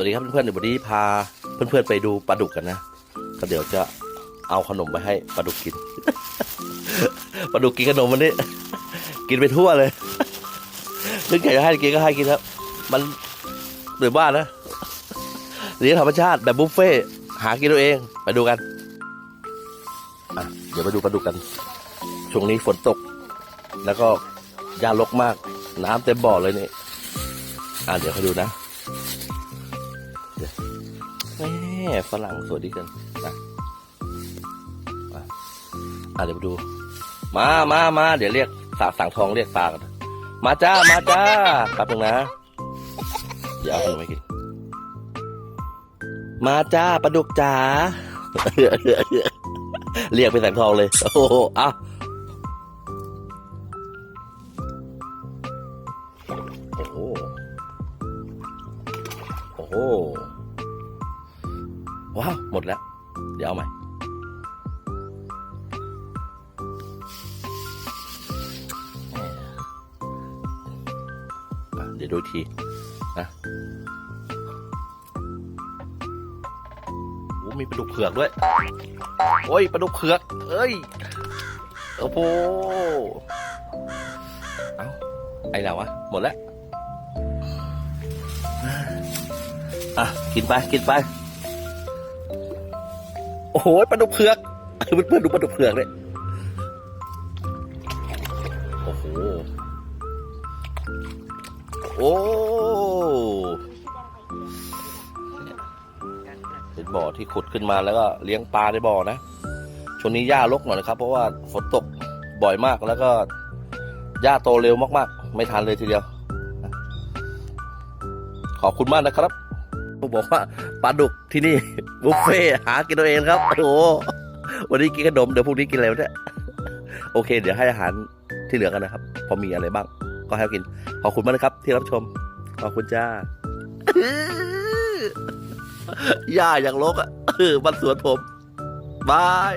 วัสดีครับเพื่อนๆเดี๋ยววันนี้พาเพื่อนๆไปดูปลาดุกกันนะก็เดี๋ยวจะเอาขนมไปให้ปลาดุกกินปลาดุกกินขนมวันนี้ กินไปทั่วเลยนึกอยากจะให้กินก็ให้กินครับ มันหรือบ้านนะเลี้ยงธรรมชาติแบบบุฟเฟ่หากินตัวเองไปดูกันอะเดี๋ยวไปดูปลาดุกกัน ช่วงนี้ฝนตก แล้วก็หญ้ารกมาก น้ำเต็มบ่อเลยนี่อะเดี๋ยวเขาดูนะ แม่ฝรั่งสวยดีกันนะอะเดี๋ยวมาดู มามามาเดี๋ยวเรียกสาสั่งทองเรียกปลากันมาจ้า มาจ้าแป๊บนึงนะ เดี๋ยวเอาขนมไปกิน มาจ้าปลาดุกจ๋าเรียกเป็นสังทองเลย โอ้โหอะ โอ้โห ว้าว หมดแล้ว เดี๋ยวเอาใหม่ เดี๋ยวดูทีนะโอ้มีปลาดุกเผือกด้วย โอ้ยปลาดุกเผือก เอ้ย โอ้โห เอ้า ไอ้แล้ววะ หมดแล้ว อะกินไปกินไป โอ้โหปลาดุกเผือกเพื่อนๆดูปลาดุกเผือกเลยโอ้โหโอ้เป็นบ่อที่ขุดขึ้นมาแล้วก็เลี้ยงปลาในบ่อนะช่วงนี้หญ้ารกหน่อยนะครับ เพราะว่าฝนตกบ่อยมากแล้วก็หญ้าโตเร็วมากๆ ไม่ทันเลยทีเดียว ขอบคุณมากนะครับ ผมบอกว่าปลาดุกที่นี่บุฟเฟ่หากินตัวเองครับโอ้โหวันนี้กินขนมเดี๋ยวพรุ่งนี้กินอะไรวะเนี่ยโอเค เดี๋ยวให้อาหารที่เหลือกันนะครับ พอมีอะไรบ้าง ก็ให้กิน ขอบคุณมากนะครับ ที่รับชม ขอบคุณจ้าย่าอย่างลกอะมันสวนผมบาย